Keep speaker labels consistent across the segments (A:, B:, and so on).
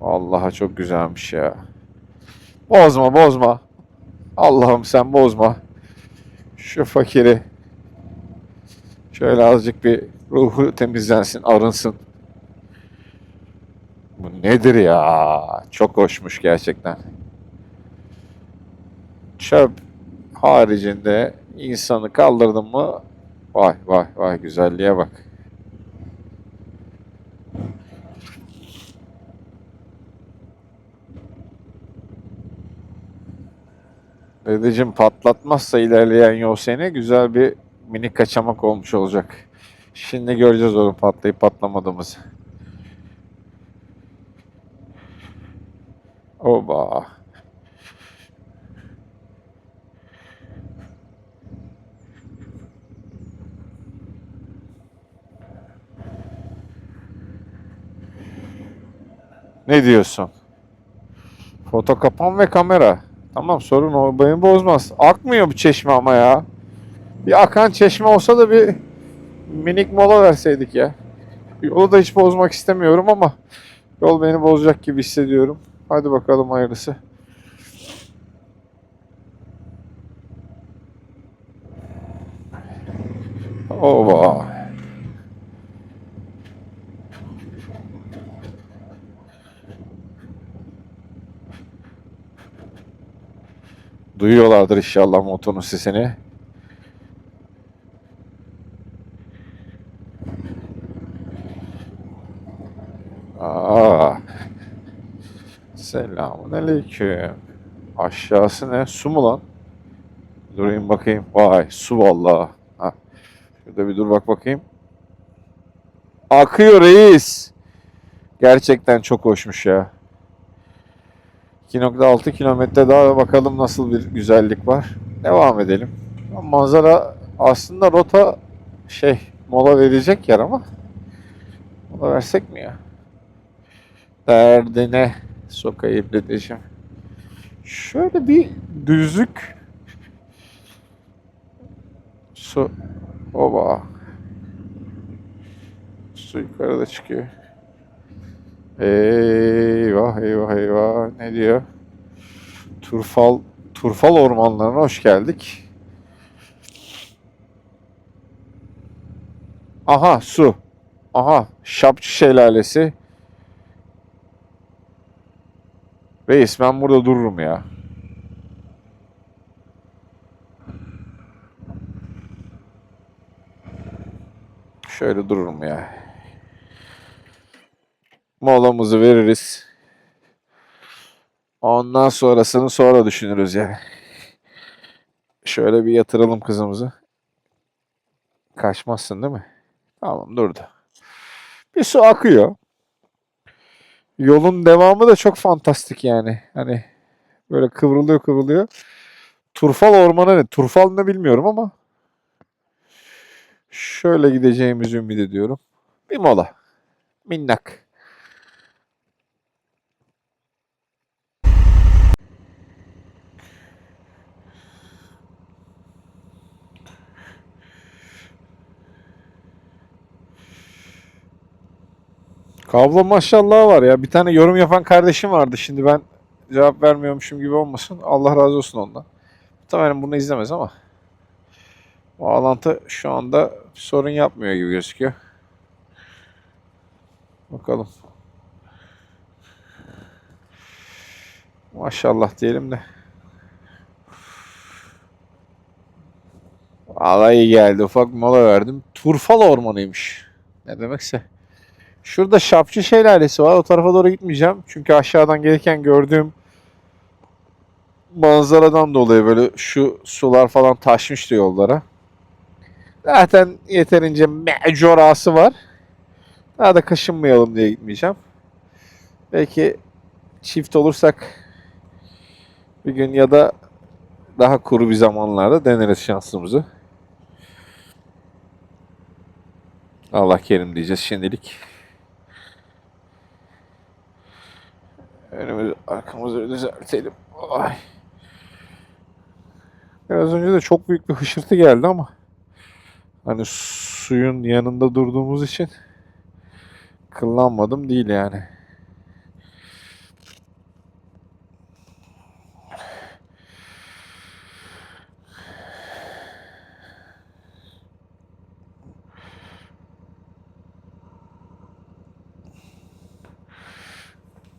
A: Vallahi çok güzelmiş ya. Bozma bozma. Allah'ım sen bozma. Şu fakiri. Şöyle azıcık bir ruhu temizlensin, arınsın. Bu nedir ya? Çok hoşmuş gerçekten. Çöp haricinde insanı kaldırdın mı? Vay vay vay güzelliğe bak. Dedeciğim patlatmazsa ilerleyen yol seni güzel bir minik kaçamak olmuş olacak. Şimdi göreceğiz onu patlayıp patlamadığımızı. Oba. Ne diyorsun? Foto kapan ve kamera. Tamam sorun o beni bozmaz. Akmıyor bu çeşme ama ya. Bir akan çeşme olsa da bir minik mola verseydik ya. Yolu da hiç bozmak istemiyorum ama yol beni bozacak gibi hissediyorum. Hadi bakalım hayırlısı. Oba. Duyuyorlardır inşallah motorun sesini. Aa. Selamun aleyküm. Aşağısı ne? Su mu lan? Durayım bakayım. Vay su vallahi. Şurada bir dur bak bakayım. Akıyor reis. Gerçekten çok hoşmuş ya. 2.6 kilometre daha bakalım nasıl bir güzellik var. Devam edelim. Manzara aslında rota şey mola verecek yer ama mola versek mi ya? Derdine sokayım dedeciğim. Şöyle bir düzlük su oba su yukarıda çıkıyor. Eyvah eyvah eyvah ne diyor? Turfal Turfal ormanlarına hoş geldik. Aha su. Aha Şapçı Şelalesi. Reis ben burada dururum ya. Şöyle dururum ya. Molamızı veririz. Ondan sonrasını sonra düşünürüz yani. Şöyle bir yatıralım kızımızı. Kaçmazsın değil mi? Tamam durdu. Bir su akıyor. Yolun devamı da çok fantastik yani. Hani böyle kıvrılıyor kıvrılıyor. Turfal ormanı ne? Turfal ne bilmiyorum ama şöyle gideceğimizi ümit ediyorum. Bir mola. Minnak. Kablo maşallah var ya. Bir tane yorum yapan kardeşim vardı. Şimdi ben cevap vermiyormuşum gibi olmasın. Allah razı olsun ondan. Muhtemelen bunu izlemez ama. Bağlantı şu anda sorun yapmıyor gibi gözüküyor. Bakalım. Maşallah diyelim de. İyi geldi. Ufak mola verdim. Turfal ormanıymış. Ne demekse. Şurada Şapçı Şelalesi var. O tarafa doğru gitmeyeceğim. Çünkü aşağıdan gelirken gördüğüm manzaradan dolayı böyle şu sular falan taşmıştı yollara. Zaten yeterince mecorası var. Daha da kaşınmayalım diye gitmeyeceğim. Belki çift olursak bir gün ya da daha kuru bir zamanlarda deneriz şansımızı. Allah kerim diyeceğiz şimdilik. Önümüzü arkamızı düzeltelim. Ay. Biraz önce de çok büyük bir hışırtı geldi ama hani suyun yanında durduğumuz için kıllanmadım değil yani.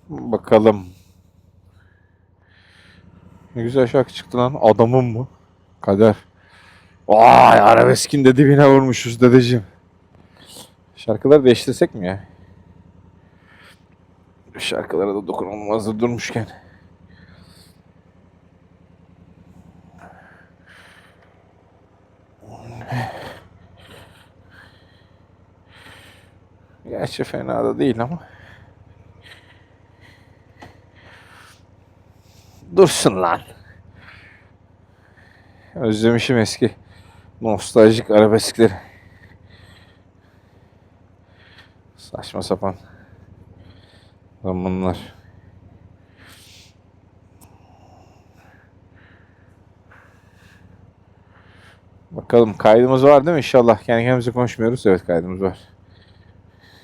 A: Bakalım. Ne güzel şarkı çıktı lan. Adamım bu. Kader. Vay arabeskin de dibine vurmuşuz dedeciğim. Şarkıları değiştirsek mi ya? Şarkılara da dokunulmazdı durmuşken. Gerçi fena da değil ama. Dursun lan. Özlemişim eski nostaljik arabeskleri. Saçma sapan zamanlar. Bakalım kaydımız var değil mi? İnşallah kendi kendimize konuşmuyoruz. Evet kaydımız var.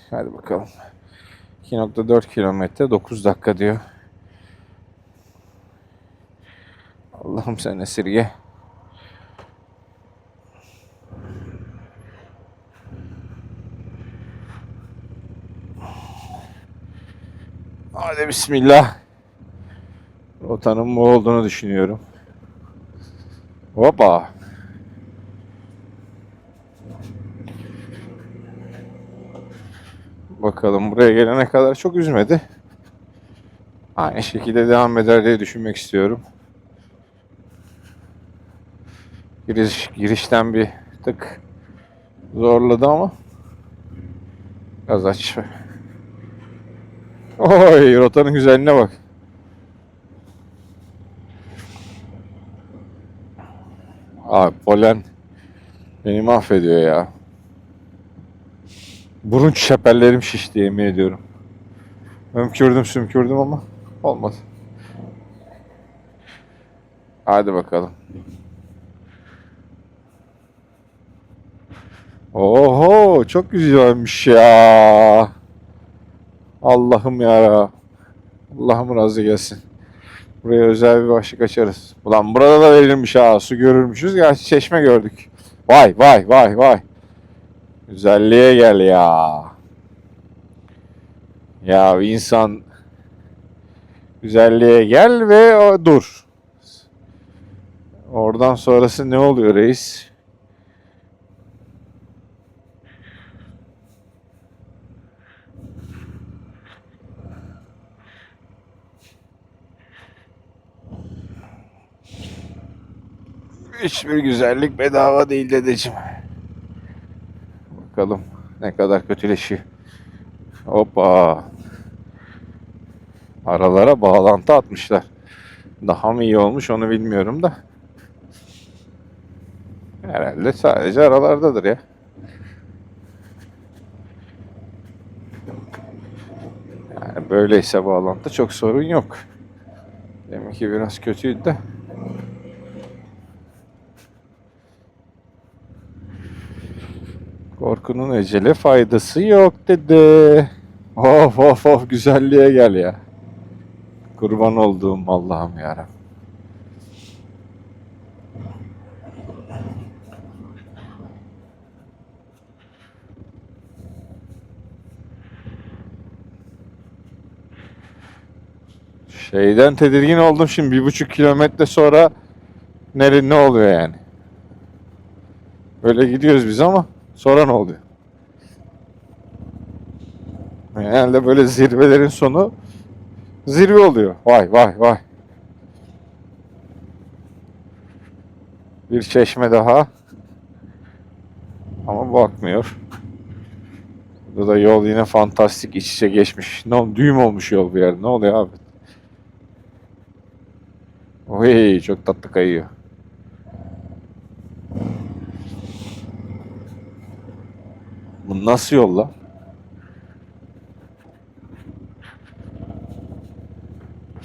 A: Hadi bakalım. 2.4 kilometre 9 dakika diyor. Allah'ım sen esirge. Hadi bismillah. Rotanın bu olduğunu düşünüyorum. Hoppa. Bakalım buraya gelene kadar çok üzmedi. Aynı şekilde devam eder diye düşünmek istiyorum. Giriş, girişten bir tık zorladı ama gaz aç. Oy rotanın güzelliğine bak. Abi polen beni mahvediyor ya. Burun çeperlerim şişti yemin ediyorum. Ömkürdüm sümkürdüm ama olmadı. Hadi bakalım. Oho çok güzelmiş ya. Allah'ım ya. Allah'ım razı gelsin. Buraya özel bir başlık açarız. Ulan burada da verilmiş ha. Su görürmüşüz. Gerçi çeşme gördük. Vay vay vay vay. Güzelliğe gel ya. Ya insan güzelliğe gel ve dur. Oradan sonrası ne oluyor reis? Hiçbir güzellik bedava değil dedeciğim. Bakalım ne kadar kötüleşiyor. Hoppa. Aralara bağlantı atmışlar. Daha mı iyi olmuş onu bilmiyorum da. Herhalde sadece aralardadır ya. Yani böyleyse bağlantı çok sorun yok. Demek ki biraz kötüydü de. Korkunun ecele faydası yok dedi. Of of of güzelliğe gel ya. Kurban olduğum Allah'ım yarabbim. Şeyden tedirgin oldum şimdi bir buçuk kilometre sonra nere ne oluyor yani? Böyle gidiyoruz biz ama sonra ne oluyor? Genelde böyle zirvelerin sonu zirve oluyor. Vay vay vay. Bir çeşme daha. Ama bakmıyor. Burada da yol yine fantastik iç içe geçmiş. Ne oldu? Düğüm olmuş yol bir yer. Ne oluyor abi? Oy çok tatlı kayıyor. Bu nasıl yol lan?